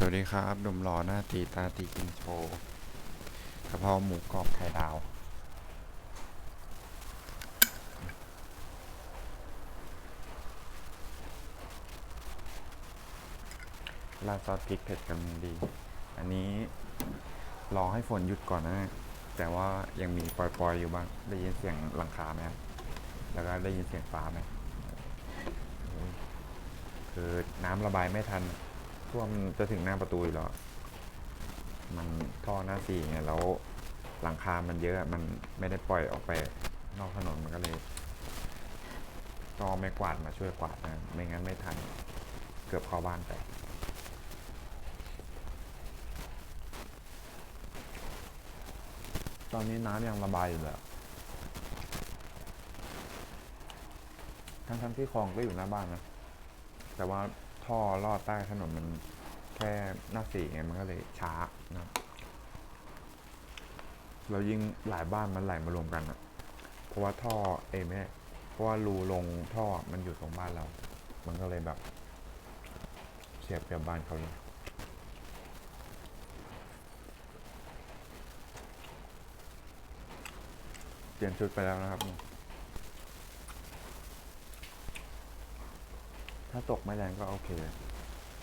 สวัสดีครับหนุ่มหล่อหน้าตีตาตีกินโชว์กะเพราหมูกรอบไข่ดาวราซอสพริกเผ็ดกำลังดี อันนี้รอให้ฝนหยุดก่อนนะ แต่ว่ายังมีปล่อยๆอยู่บ้าง ได้ยินเสียงหลังคาไหมครับ แล้วก็ได้ยินเสียงฟ้าไหมคือน้ำระบายไม่ทัน ท่วมจะถึงหน้าประตูอยู่แล้ว มันท่อหน้าสี่ไงแล้วหลังคา มันเยอะ มันไม่ได้ปล่อยออกไป นอกถนนมันก็เลยต้องเอาไม่กวาดมาช่วยกวาดนะ ไม่งั้นไม่ทัน เกือบเข้าบ้านไปตอนนี้น้ำยังระบายอยู่เลย ทั้งๆที่คลองก็อยู่หน้าบ้านนะ แต่ว่า ท่อลอดใต้ถนนมันแค่หน้าสี่ไงมันก็เลยช้านะครับแล้วยิ่งหลายบ้านมันไหลมารวมกันอะเพราะว่าท่อเอยไม่เพราะว่ารูลงท่อมันอยู่ตรงบ้านเรา มันก็เลยแบบเสียบกับบ้านเขาเลยเปลี่ยนชุดไปแล้วนะครับาตกไม่แรงก็โอเค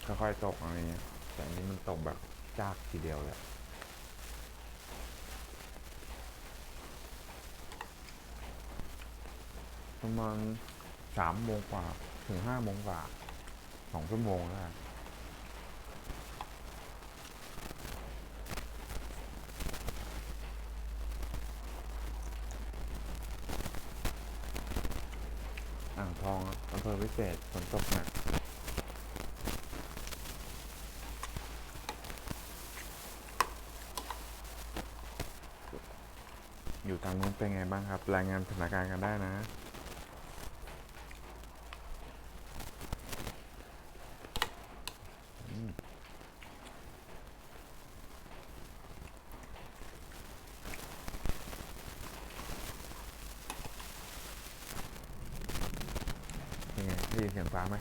ค่อยๆตกอะไรเงี้ย แต่อันนี้มันตกแบบจากทีเดียวเลยประมาณสามโมงกว่า ถึงห้าโมงกว่าสองชั่วโมงแล้วกันอ่าง ทองอำเภอวิเศษฝนตกหนักอยู่ทางนู้นเป็นไงบ้างครับ รายงานสถานการณ์กันได้นะ นไงได้ยินเสียงฟ้าไหม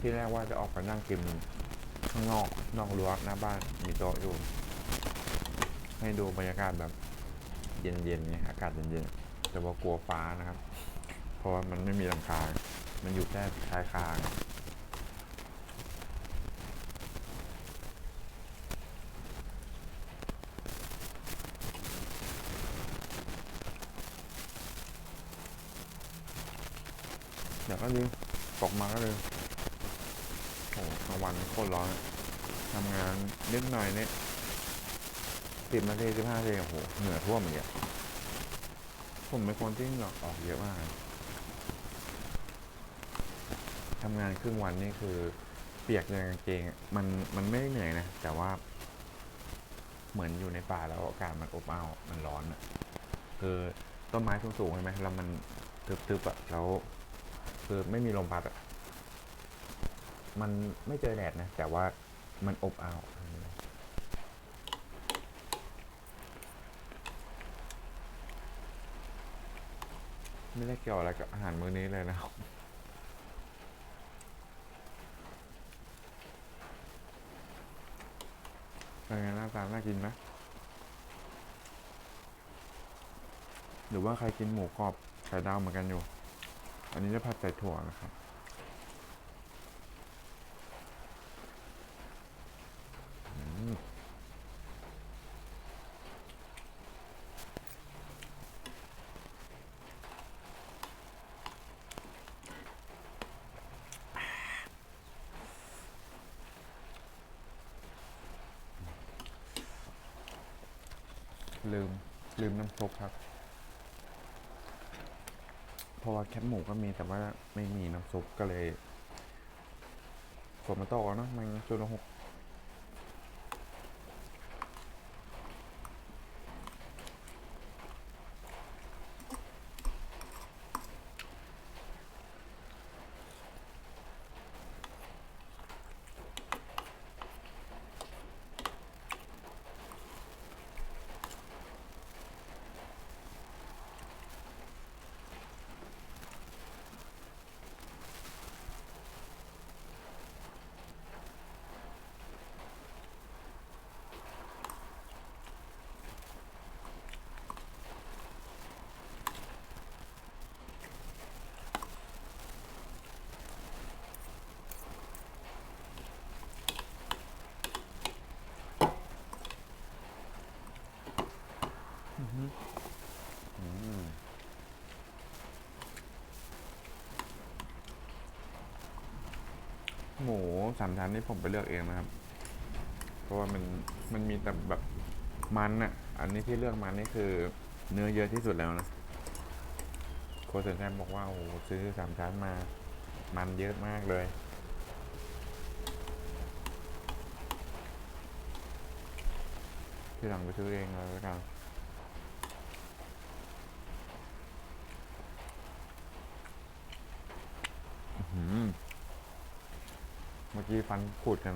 ที่แรกว่าจะออกไปนั่งกินข้างนอกนอกรั้วหน้าบ้านมีโต๊ะอยู่ ให้ดูบรรยากาศแบบ เย็นๆไงอากาศเย็นๆแต่ว่ากลัวฟ้านะครับ เพราะว่ามันไม่มีหลังคา มันอยู่แค่ชายคา ไงเดี๋ยวก็ลืมตกมาก็ลืมโอ้โหกลางวันโคตรร้อนทำงานนิดหน่อยเนี่ยสิบนาทีสิบห้านาทีโอ้โหเหงื่อยท่วมอีกอะผมเป็นคนที่เหงื่อออกเยอะมากทำงานครึ่งวันนี่คือ เปียกในกางเกงมันมันไม่ได้เหนื่อยนะ แต่ว่า เหมือนอยู่ในป่าแล้วอากาศมันอบอ้าวมันร้อนอะคือต้นไม้สูงๆใช่ไหมแล้วมันทึบๆอะแล้ว คือไม่มีลมพัดอะมันไม่เจอแดดนะ แต่ว่ามันอบอ้าวไม่ได้เกี่ยวอะไรกับอาหารมื้อนี้เลยนะครับเป็นไงหน้าตาน่ากินไหมหรือว่าใครกินหมูกรอบไข่ดาวเหมือนกันอยู่ อันนี้จะผัดใส่ถั่วนะครับลืม ลืมน้ำซุปครับ เพราะว่าแคบหมูก็มีแต่ว่าไม่มีน้ำซุปก็เลยฝนมาต่อเนาะมันจุลหก หมูสามชั้นนี่ผมไปเลือกเองนะครับ เพราะว่ามันมันมีแต่แบบมันอะอันนี้ที่เลือกมันนี่คือเนื้อเยอะที่สุดแล้วนะโคเซนแทมบอกว่าโอ้ซื้อสามชั้นมา มันเยอะมากเลย ที่หลังไปซื้อเองเลยแล้วกันอื้อหือ เมื่อกี้ฟันขูดกัน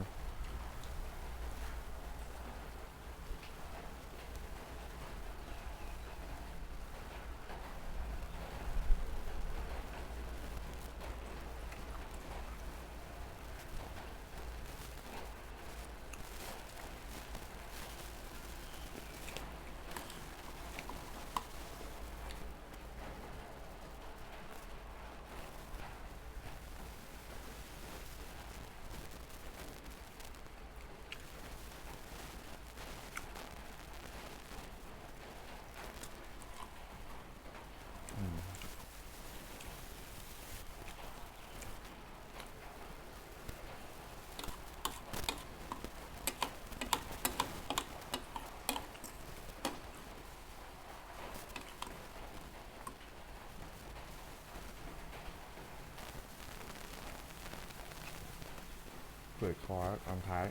เปิดคอร์สอันท้าย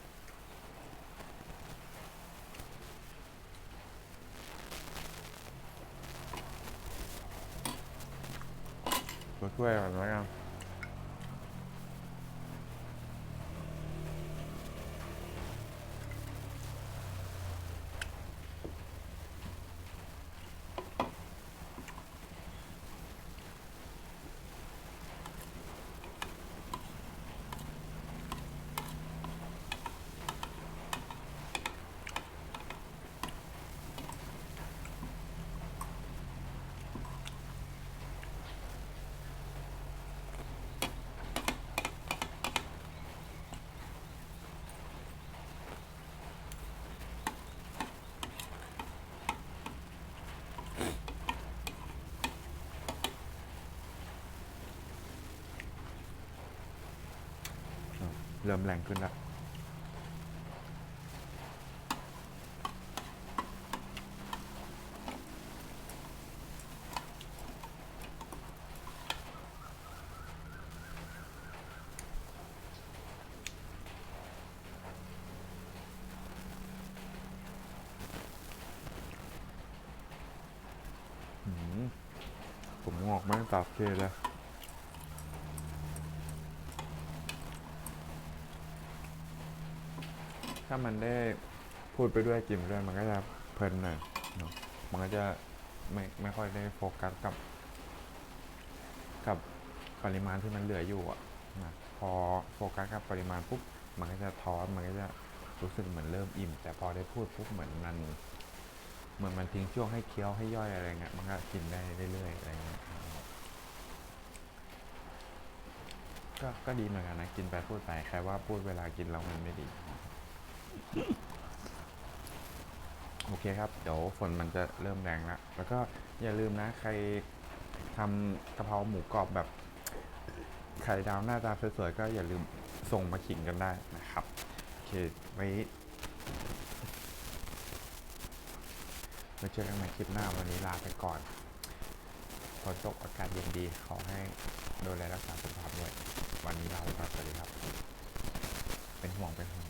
ตัวช่วยก่อนแล้วกัน เริ่มแรงขึ้นแล้วหืมผมงอกไม่ตับเคเลย ถ้ามันได้พูดไปด้วยกินไปด้วยมันก็จะเพลินหน่อยเนาะมันก็จะไม่ไม่ค่อยได้โฟกัสกับ กับปริมาณที่มันเหลืออยู่อะนะพอโฟกัสกับปริมาณปุ๊บมันก็จะท้อมันก็จะรู้สึกเหมือนเริ่มอิ่ม แต่พอได้พูดปุ๊บเหมือนมันเหมือนมันทิ้งช่วงให้เคี้ยวให้ย่อยอะไรเงี้ยมันก็กินได้เรื่อยๆอะไรเงี้ยก็ก็ดีเหมือนกันนะกินไปพูดไปใครว่าพูดเวลากินแล้วมันไม่ดี โอเคครับ เดี๋ยวฝนมันจะเริ่มแรงแล้ว แล้วก็อย่าลืมนะ ใครทำกะเพราหมูกรอบแบบไข่ดาวหน้าตาสวยๆ ก็อย่าลืมส่งมาขิงกันได้นะครับ โอเค ไว้ไว้เจอกันใหม่คลิปหน้าวันนี้ลาไปก่อนฝนตกอากาศเย็นดี ขอให้ดูแลรักษาสุขภาพด้วย วันนี้ลาไปก่อนสวัสดีครับ เป็นห่วงเป็นห่วง